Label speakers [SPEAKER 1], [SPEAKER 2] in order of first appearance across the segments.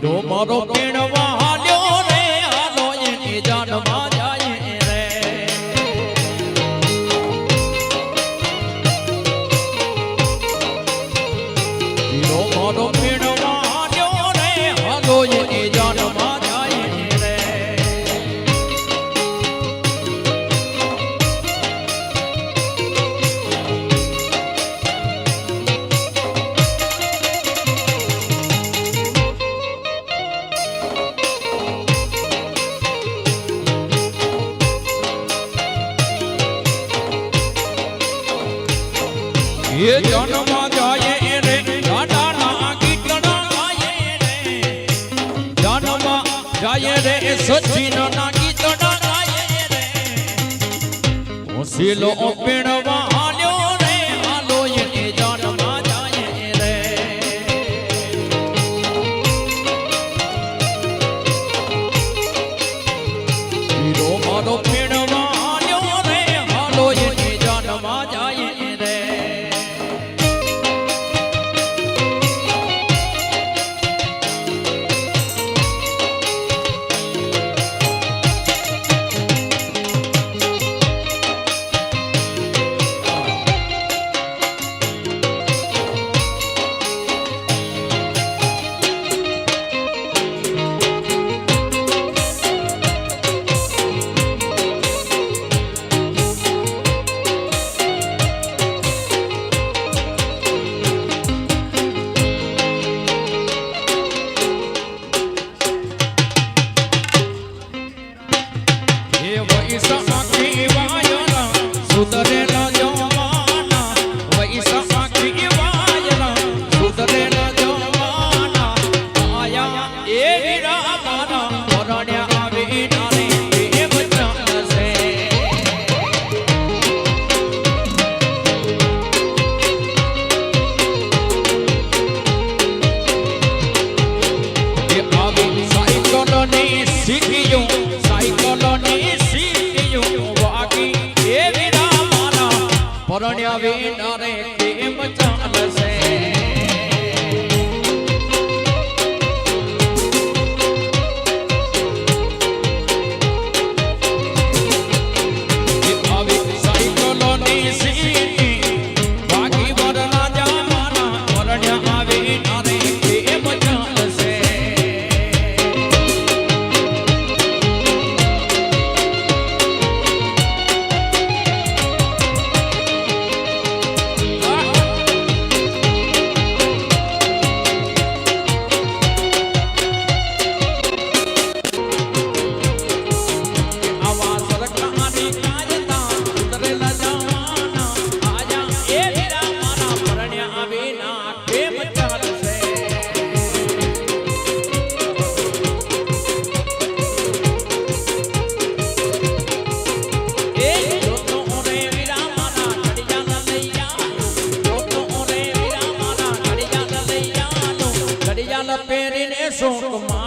[SPEAKER 1] શીરો મારો કેણ You don't know પડ્યા વિના રે કેમ ચાલશે son como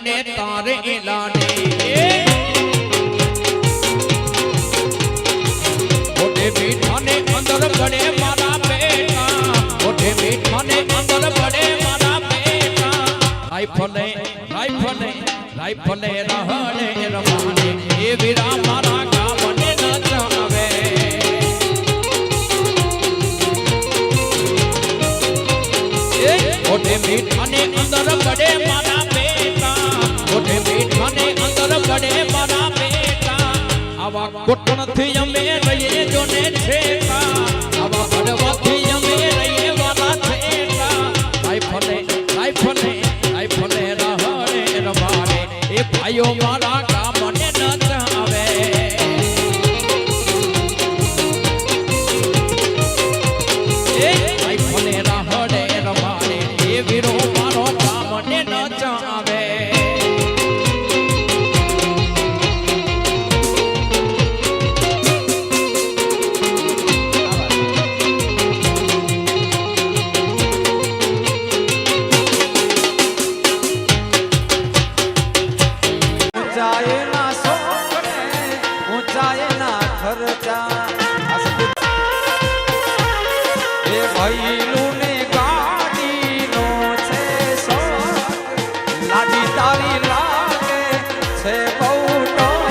[SPEAKER 1] મને તારે લાડી ઓટે મીઠાને અંદર પડે મારા બેટા ઓટે મીઠાને અંદર પડે મારા બેટા રાઈફલે રાઈફલે રાઈફલે રહણે રમાને એ વીરા
[SPEAKER 2] করতো না ખર્ચા. એ ભૈલું ને ગાડીનો છે સોંગ લાડી તારી લાગે છે બહુ ટોપ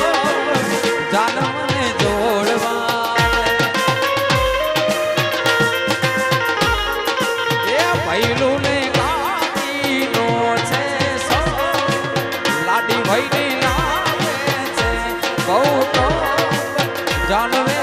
[SPEAKER 2] જાન મને જોડવા એ ભૈલું ને ગાડીનો છે સોંગ લાડી ભઈની લાગે છે બહુ તો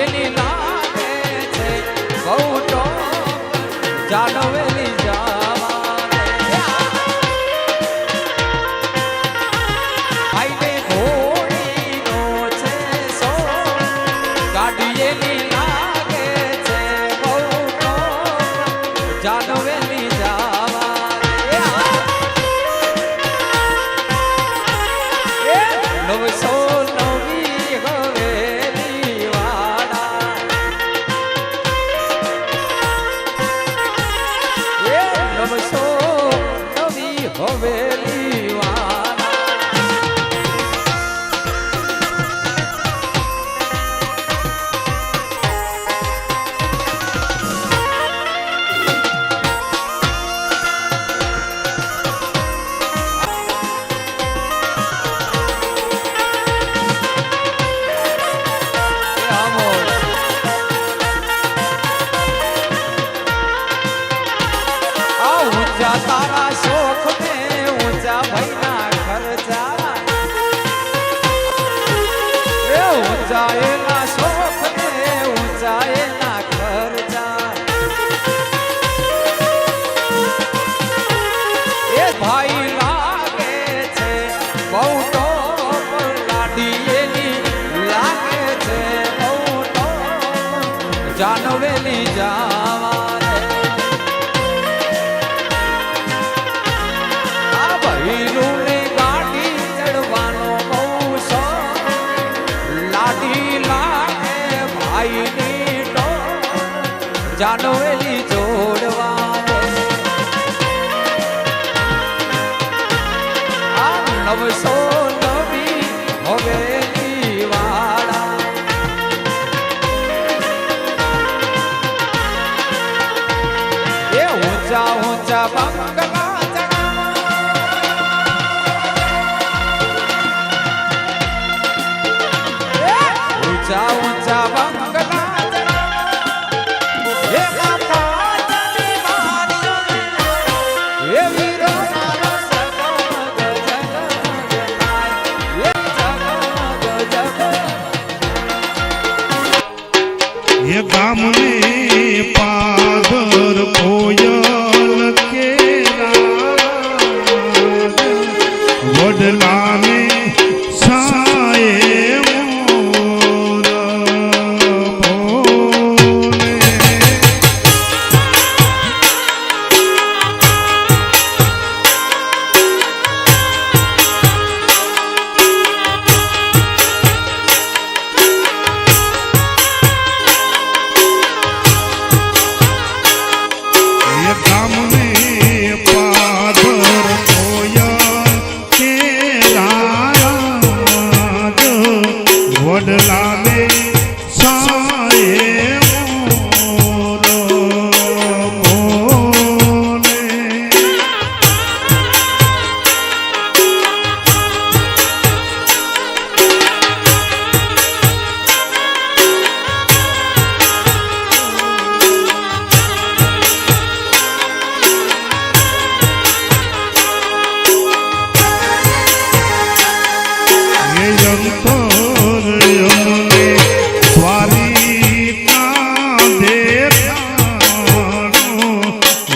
[SPEAKER 2] એની લાગે છે બહુ ટોપ જાનવેલી જવાને થઈને જાનવેલી જાવા આ ભઈલું ને ગાડી ચડવાનો બહુ લાડી લાગે ભાઈની ટોપ જાનવેલી જોડવા
[SPEAKER 3] of a soul.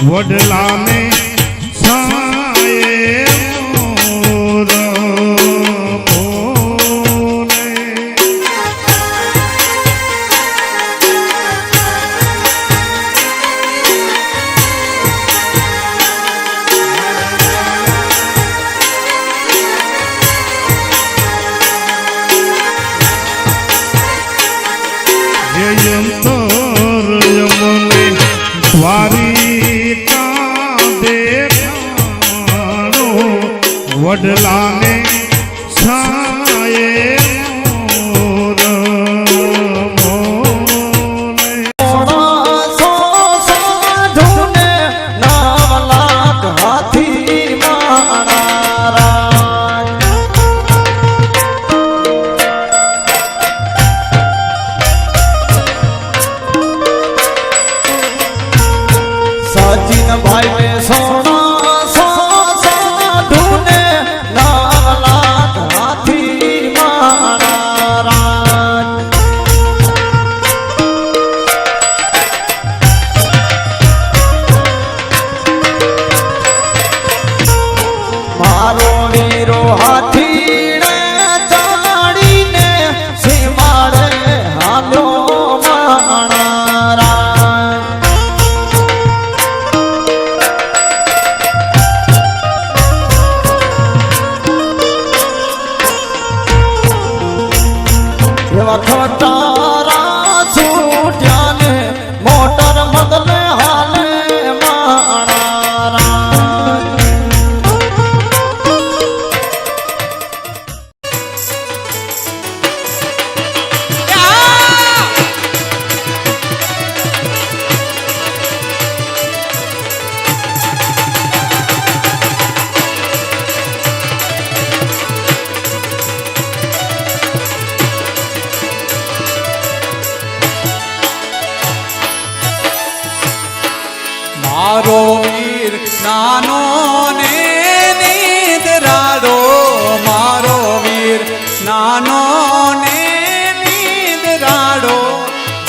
[SPEAKER 3] વડલાને
[SPEAKER 2] સા
[SPEAKER 4] મોઢલા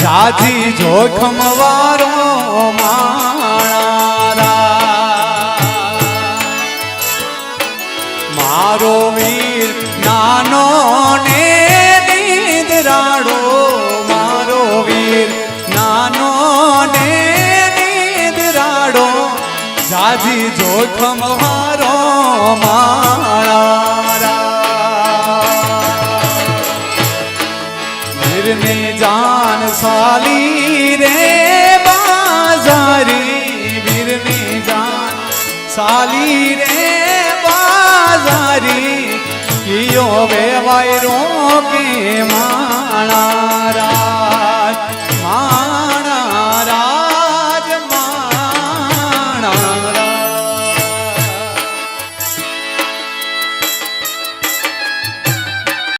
[SPEAKER 4] સાથી જોખમ વારો મારો વીર નાનો ને દીદરાડો મારો વીર નાનો ને દીદરાડો સાથી જોખમ વારો मंदिर में जान साली रे बाजारी वीर में जान साली रे
[SPEAKER 2] बाजारी कियो वे वायरों के माणारा